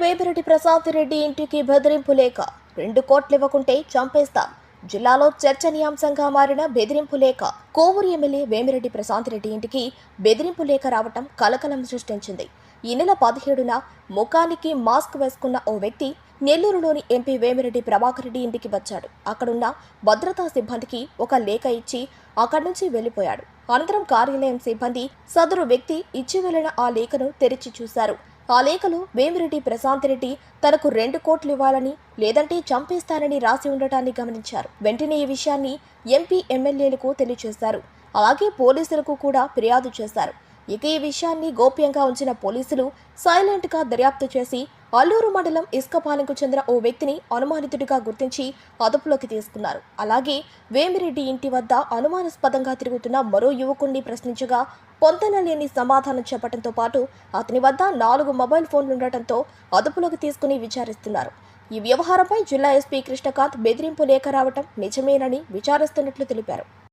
వేమిరెడ్డి ప్రసాద్ రెడ్డి ఇంటికి బెదిరింపు లేఖ. రెండు కోట్లు ఇవ్వకుంటే చంపేస్తాం. జిల్లాలో చర్చనీయాంశంగా మారిన బెదిరింపు లేఖ. కోవూరు ఎమ్మెల్యే వేమిరెడ్డి ప్రశాంత్ రెడ్డి ఇంటికి బెదిరింపు లేఖ రావటం కలకలం సృష్టించింది. ఈ నెల పదిహేడున ముఖానికి మాస్క్ వేసుకున్న ఓ వ్యక్తి నెల్లూరులోని ఎంపీ వేమిరెడ్డి ప్రభాకర్ రెడ్డి ఇంటికి వచ్చాడు. అక్కడున్న భద్రతా సిబ్బందికి ఒక లేఖ ఇచ్చి అక్కడి నుంచి వెళ్ళిపోయాడు అనంతరం కార్యాలయం సిబ్బంది సదరు వ్యక్తి ఇచ్చి వెళ్ళిన ఆ లేఖను తెరిచి చూశారు. ఆ లేఖలో వేమిరెడ్డి ప్రశాంత్ రెడ్డి తనకు రెండు కోట్లు ఇవ్వాలని లేదంటే చంపేస్తానని రాసి ఉండటాన్ని గమనించారు. వెంటనే ఈ విషయాన్ని ఎంపీ ఎమ్మెల్యేలకు తెలియజేశారు అలాగే పోలీసులకు కూడా ఫిర్యాదు చేశారు. ఇక ఈ విషయాన్ని గోప్యంగా ఉంచిన పోలీసులు సైలెంట్గా దర్యాప్తు చేసి అల్లూరు మండలం ఇసుకపాలెంకు చెందిన ఓ వ్యక్తిని అనుమానితుడిగా గుర్తించి అదుపులోకి తీసుకున్నారు. అలాగే వేమిరెడ్డి ఇంటి వద్ద అనుమానాస్పదంగా తిరుగుతున్న మరో యువకుణ్ణి ప్రశ్నించగా పొంతన లేని సమాధానం చెప్పడంతో పాటు అతని వద్ద నాలుగు మొబైల్ ఫోన్లు ఉండటంతో అదుపులోకి తీసుకుని విచారిస్తున్నారు. ఈ వ్యవహారంపై జిల్లా ఎస్పీ కృష్ణకాంత్ బెదిరింపు లేఖ రావటం నిజమేనని విచారిస్తున్నట్లు తెలిపారు.